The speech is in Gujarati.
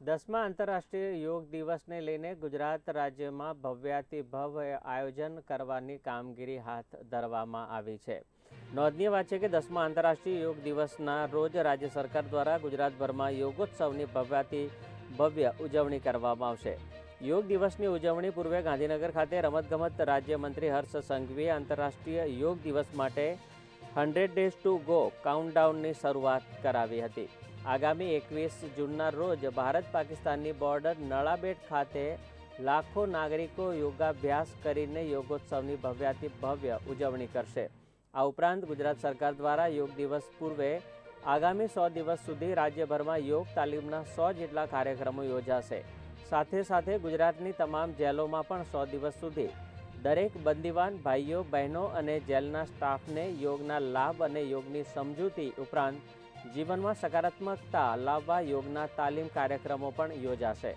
દસમા આંતરરાષ્ટ્રીય યોગ દિવસને લઈને ગુજરાત રાજ્યમાં ભવ્યાતિ ભવ્ય આયોજન કરવાની કામગીરી હાથ ધરવામાં આવી છે. નોંધનીય વાત છે કે દસમા આંતરરાષ્ટ્રીય યોગ દિવસના રોજ રાજ્ય સરકાર દ્વારા ગુજરાતભરમાં યોગોત્સવની ભવ્યાતિ ભવ્ય ઉજવણી કરવામાં આવશે. યોગ દિવસની ઉજવણી પૂર્વે ગાંધીનગર ખાતે રમતગમત રાજ્યમંત્રી હર્ષ સંઘવીએ આંતરરાષ્ટ્રીય યોગ દિવસ માટે હંડ્રેડ ડેઝ ટુ ગો કાઉન્ટડાઉનની શરૂઆત કરાવી હતી. આગામી એકવીસ જૂનના રોજ ભારત પાકિસ્તાનની બોર્ડર નળાબેટ ખાતે લાખો નાગરિકો યોગાભ્યાસ કરીને યોગોત્સવની ભવ્યાતિ ભવ્ય ઉજવણી કરશે. આ ઉપરાંત ગુજરાત સરકાર દ્વારા યોગ દિવસ પૂર્વે આગામી સો દિવસ સુધી રાજ્યભરમાં યોગ તાલીમના સો જેટલા કાર્યક્રમો યોજાશે. સાથે સાથે ગુજરાતની તમામ જેલોમાં પણ સો દિવસ સુધી દરેક બંદીવાન ભાઈઓ, બહેનો અને જેલના સ્ટાફને યોગના લાભ અને યોગની સમજૂતી ઉપરાંત જીવનમાં સકારાત્મકતા લાવવા યોગના તાલીમ કાર્યક્રમો પણ યોજાશે.